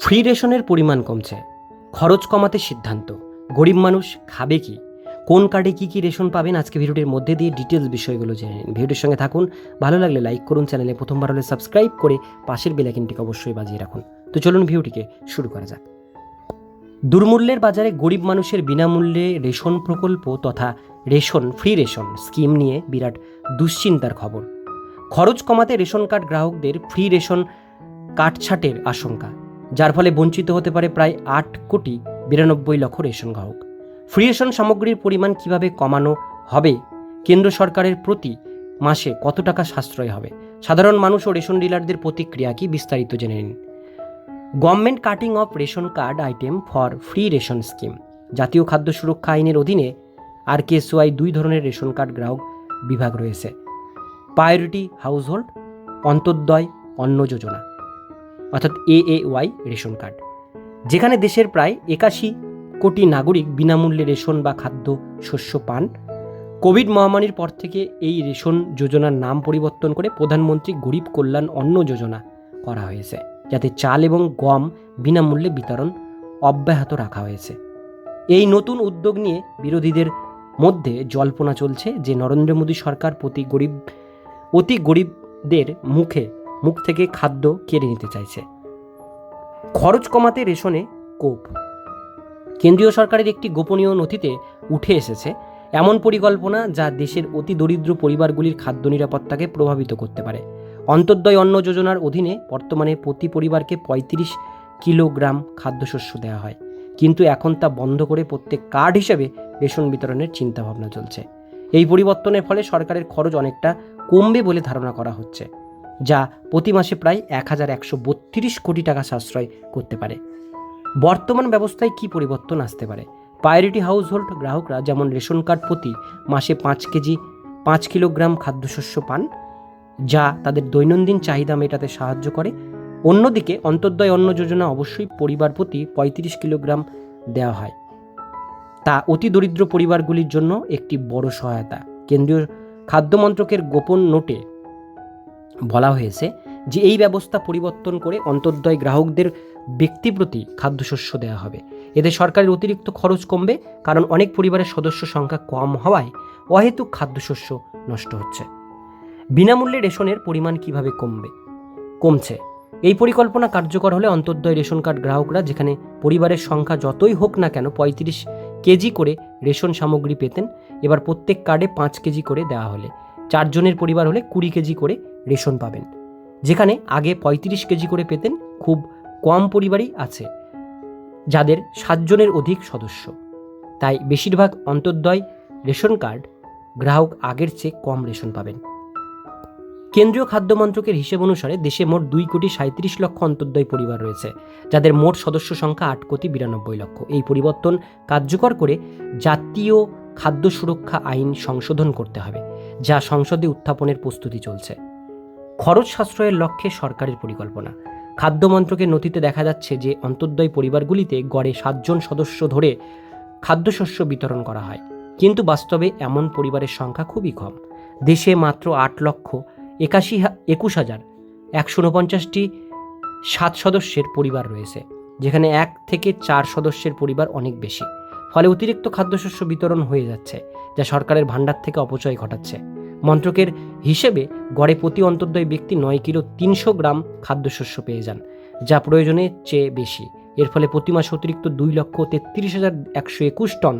Free রেশনের পরিমাণ কমছে। খরচ কমাতে সিদ্ধান্ত। গরিব মানুষ খাবে কি? কোন কার্ডে কী কী রেশন পাবেন? আজকে ভিডিওটির মধ্যে দিয়ে ডিটেলস বিষয়গুলো জেনে নিন। ভিডিওটির সঙ্গে থাকুন। ভালো লাগলে লাইক করুন, চ্যানেলে প্রথমবার হলে সাবস্ক্রাইব করে পাশের বেলাইকিনটিকে অবশ্যই বাজিয়ে রাখুন। তো চলুন ভিডিওটিকে শুরু করা যাক। দুর্মূল্যের বাজারে গরিব মানুষের বিনামূল্যে রেশন প্রকল্প তথা রেশন, ফ্রি রেশন স্কিম নিয়ে বিরাট দুশ্চিন্তার খবর। খরচ কমাতে রেশন কার্ড গ্রাহকদের ফ্রি রেশন কাটছাটের আশঙ্কা। যার ফলে বঞ্চিত হতে পারে প্রায় আট কোটি বিরানব্বই লক্ষ রেশন গ্রাহক। ফ্রি রেশন সামগ্রীর পরিমাণ কীভাবে কমানো হবে? কেন্দ্র সরকারের প্রতি মাসে কত টাকা সাশ্রয় হবে? সাধারণ মানুষ ও রেশন ডিলারদের প্রতিক্রিয়া কি? বিস্তারিত জেনে নিন। Government cutting off ration card item for free ration scheme. জাতীয় খাদ্য সুরক্ষা আইনের অধীনে আর কেএসওয়াই দুই ধরনের রেশন কার্ড গ্রাহক বিভাগ রয়েছে। Priority household, অন্তর্দয়, Anna Yojana. অর্থাৎ A A Y ration card. যেখানে দেশের প্রায় একাশি কোটি নাগরিক বিনামূল্যে রেশন বা খাদ্য শস্য পান। কোভিড মহামারীর পর থেকে এই রেশন যোজনার নাম পরিবর্তন করে প্রধানমন্ত্রী গরিব কল্যাণ অন্ন যোজনা করা হয়েছে, যাতে চাল এবং গম বিনামূল্যে বিতরণ অব্যাহত রাখা হয়েছে। এই নতুন উদ্যোগ নিয়ে বিরোধীদের মধ্যে জল্পনা চলছে যে নরেন্দ্র মোদী সরকার প্রতি গরিব, অতি গরিবদের মুখে মুখ থেকে খাদ্য কেড়ে নিতে চাইছে। খরচ কমাতে রেশনে কোপ। কেন্দ্রীয় সরকারের একটি গোপনীয় নথিতে উঠে এসেছে এমন পরিকল্পনা যা দেশের অতি দরিদ্র পরিবারগুলির খাদ্য নিরাপত্তাকে প্রভাবিত করতে পারে। অন্তর্দয় অন্ন যোজনার অধীনে বর্তমানে প্রতি পরিবারকে পঁয়ত্রিশ কিলোগ্রাম খাদ্যশস্য দেওয়া হয়। কিন্তু এখন তা বন্ধ করে প্রত্যেক কার্ড হিসেবে রেশন বিতরণের চিন্তাভাবনা চলছে। এই পরিবর্তনের ফলে সরকারের খরচ অনেকটা কমবে বলে ধারণা করা হচ্ছে। যা প্রতি মাসে প্রায় এক হাজার একশো বত্রিশ কোটি টাকা সাশ্রয় করতে পারে। বর্তমান ব্যবস্থায় কি পরিবর্তন আসতে পারে? প্রায়োরিটি হাউসহোল্ড গ্রাহকরা যেমন রেশন কার্ড প্রতি মাসে পাঁচ কেজি, পাঁচ কিলোগ্রাম খাদ্যশস্য পান, যা তাদের দৈনন্দিন চাহিদা মেটাতে সাহায্য করে। অন্যদিকে অন্তর্দয় অন্ন যোজনা অবশ্যই পরিবার প্রতি পঁয়ত্রিশ কিলোগ্রাম দেওয়া হয়। তা অতি দরিদ্র পরিবারগুলির জন্য একটি বড় সহায়তা। কেন্দ্রীয় খাদ্য মন্ত্রকের গোপন নোটে বলা হয়েছে যে এই ব্যবস্থা পরিবর্তন করে অন্তর্দয় গ্রাহকদের ব্যক্তিপ্রতি খাদ্যশস্য দেওয়া হবে। এতে সরকারের অতিরিক্ত খরচ কমবে কারণ অনেক পরিবারের সদস্য সংখ্যা কম হওয়ায় অহেতুক খাদ্যশস্য নষ্ট হচ্ছে। বিনামূল্যে রেশনের পরিমাণ কীভাবে কমবে? কমছে। এই পরিকল্পনা কার্যকর হলে অন্তর্দয় রেশন কার্ড গ্রাহকরা যেখানে পরিবারের সংখ্যা যতই হোক না কেন পঁয়ত্রিশ কেজি করে রেশন সামগ্রী পেতেন, এবার প্রত্যেক কার্ডে পাঁচ কেজি করে দেওয়া হলে। চারজনের পরিবার হলে কুড়ি কেজি করে রেশন পাবেন। যেখানে আগে পঁয়ত্রিশ কেজি করে পেতেন, খুব কম পরিবারই আছে, যাদের সাতজনের অধিক সদস্য। তাই বেশিরভাগ অন্তর্দয় রেশন কার্ড গ্রাহক আগের চেয়ে কম রেশন পাবেন। কেন্দ্রীয় খাদ্য মন্ত্রকের হিসেব অনুসারে দেশে মোট দুই কোটি সাঁত্রিশ লক্ষ অন্তর্দয় পরিবার রয়েছে, যাদের মোট সদস্য সংখ্যা আট কোটি বিরানব্বই লক্ষ। এই পরিবর্তন কার্যকর করে জাতীয় খাদ্য সুরক্ষা আইন সংশোধন করতে হবে, যা সংসদে উত্থাপনের প্রস্তুতি চলছে। খরচ সাশ্রয়ের লক্ষ্যে সরকারের পরিকল্পনা। খাদ্য মন্ত্রকের নথিতে দেখা যাচ্ছে যে, অন্তর্দয় পরিবারগুলিতে গড়ে সাতজন সদস্য ধরে খাদ্যশস্য বিতরণ করা হয়। কিন্তু বাস্তবে এমন পরিবারের সংখ্যা খুবই কম। দেশে মাত্র আট লক্ষ একাশি একুশ হাজার একশো উনপঞ্চাশটি সাত সদস্যের পরিবার রয়েছে, যেখানে এক থেকে চার সদস্যের পরিবার অনেক বেশি। ফলে অতিরিক্ত খাদ্যশস্য বিতরণ হয়ে যাচ্ছে, যা সরকারের ভাণ্ডার থেকে অপচয় ঘটাচ্ছে। মন্ত্রকের হিসেবে গড়ে প্রতি অন্তর্দয় ব্যক্তি নয় কিলো তিনশো গ্রাম খাদ্যশস্য পেয়ে যান, যা প্রয়োজনের চেয়ে বেশি। এর ফলে প্রতি মাসে অতিরিক্ত দুই লক্ষ তেত্রিশ হাজার একশো একুশ টন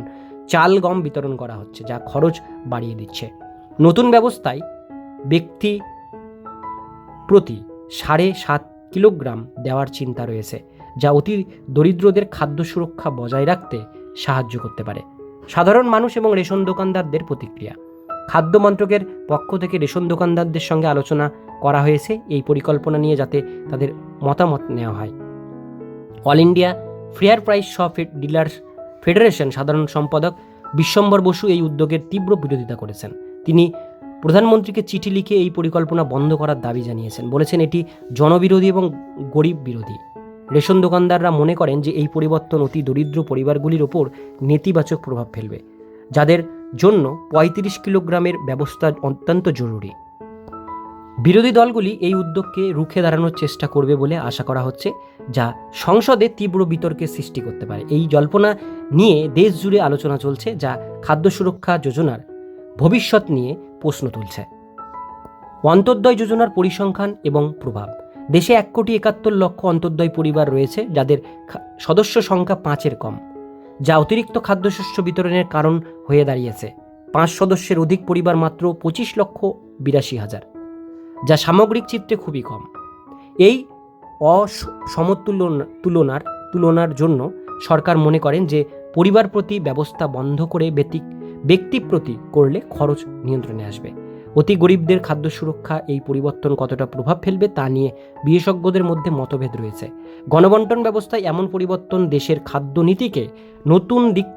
চাল গম বিতরণ করা হচ্ছে, যা খরচ বাড়িয়ে দিচ্ছে। নতুন ব্যবস্থায় ব্যক্তি প্রতি সাড়ে সাত কিলোগ্রাম দেওয়ার চিন্তা রয়েছে, যা অতি দরিদ্রদের খাদ্য সুরক্ষা বজায় রাখতে সাহায্য করতে পারে। সাধারণ মানুষ এবং রেশন দোকানদারদের প্রতিক্রিয়া। খাদ্য মন্ত্রকের পক্ষ থেকে রেশন দোকানদারদের সঙ্গে আলোচনা করা হয়েছে এই পরিকল্পনা নিয়ে যাতে তাদের মতামত নেওয়া হয়। All India fair price shop dealers federation সাধারণ সম্পাদক বিশ্বম্বর বসু এই উদ্যোগের তীব্র বিরোধিতা করেছেন। তিনি প্রধানমন্ত্রীকে চিঠি লিখে এই পরিকল্পনা বন্ধ করার দাবি জানিয়েছেন। বলেছেন, এটি জনবিরোধী এবং গরিব বিরোধী। রেশন দোকানদাররা মনে করেন যে এই পরিবর্তন অতি দরিদ্র পরিবারগুলির ওপর নেতিবাচক প্রভাব ফেলবে। যাদের জন্য পঁয়ত্রিশ কিলোগ্রামের ব্যবস্থা অত্যন্ত জরুরি। বিরোধী দলগুলি এই উদ্যোগকে রুখে দাঁড়ানোর চেষ্টা করবে বলে আশা করা হচ্ছে, যা সংসদে তীব্র বিতর্কের সৃষ্টি করতে পারে। এই জল্পনা নিয়ে দেশ জুড়ে আলোচনা চলছে, যা খাদ্য সুরক্ষা যোজনার ভবিষ্যৎ নিয়ে প্রশ্ন তুলছে। অন্তর্দয় যোজনার পরিসংখ্যান এবং প্রভাব। দেশে এক কোটি একাত্তর লক্ষ অন্তর্দয় পরিবার রয়েছে, যাদের সদস্য সংখ্যা পাঁচের কম। যা অতিরিক্ত খাদ্যশস্য বিতরণের কারণ হয়ে দাঁড়িয়েছে। পাঁচ সদস্যের অধিক পরিবার মাত্র পঁচিশ লক্ষ বিরাশি হাজার, যা সামগ্রিক চিত্রে খুবই কম। এই অসমতুলন তুলনার তুলনার জন্য সরকার মনে করেন যে পরিবার প্রতি ব্যবস্থা বন্ধ করে ব্যক্তি প্রতি করলে খরচ নিয়ন্ত্রণে আসবে। অতি গরিবদের খাদ্য সুরক্ষা এই পরিবর্তন কতটা প্রভাব ফেলবে তা নিয়ে বিশেষজ্ঞদের মধ্যে মতভেদ রয়েছে। গণবন্টন ব্যবস্থায় এমন পরিবর্তন দেশের খাদ্য নীতিকে নতুন দিক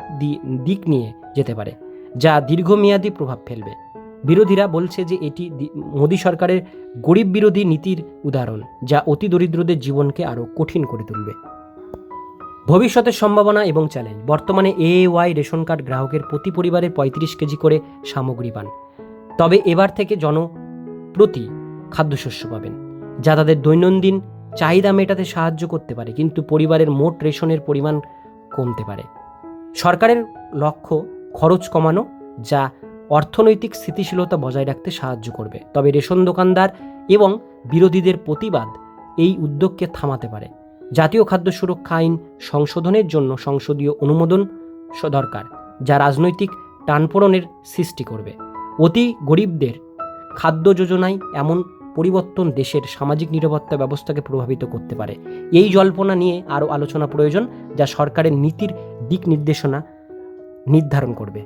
দিক নিয়ে যেতে পারে, যা দীর্ঘমেয়াদী প্রভাব ফেলবে। বিরোধীরা বলছে যে এটি মোদী সরকারের গরিব বিরোধী নীতির উদাহরণ, যা অতি দরিদ্রদের জীবনকে আরও কঠিন করে তুলবে। ভবিষ্যতের সম্ভাবনা এবং চ্যালেঞ্জ, বর্তমানে এ ওয়াই রেশন কার্ড গ্রাহকের প্রতি পরিবারের পঁয়ত্রিশ কেজি করে সামগ্রী পান। তবে এবার থেকে জনপ্রতি খাদ্যশস্য পাবেন, যা তাদের দৈনন্দিন চাহিদা মেটাতে সাহায্য করতে পারে, কিন্তু পরিবারের মোট রেশনের পরিমাণ কমতে পারে। সরকারের লক্ষ্য খরচ কমানো, যা অর্থনৈতিক স্থিতিশীলতা বজায় রাখতে সাহায্য করবে। তবে রেশন দোকানদার এবং বিরোধীদের প্রতিবাদ এই উদ্যোগকে থামাতে পারে। জাতীয় খাদ্য সুরক্ষা আইন সংশোধনের জন্য সংসদীয় অনুমোদন দরকার, যা রাজনৈতিক টানপোড়নের সৃষ্টি করবে। অতি গরিবদের খাদ্য যোজনায় এমন পরিবর্তন দেশের সামাজিক নিরাপত্তা ব্যবস্থাকে প্রভাবিত করতে পারে। এই জল্পনা নিয়ে আরও আলোচনা প্রয়োজন যা সরকারের নীতির দিক নির্দেশনা নির্ধারণ করবে।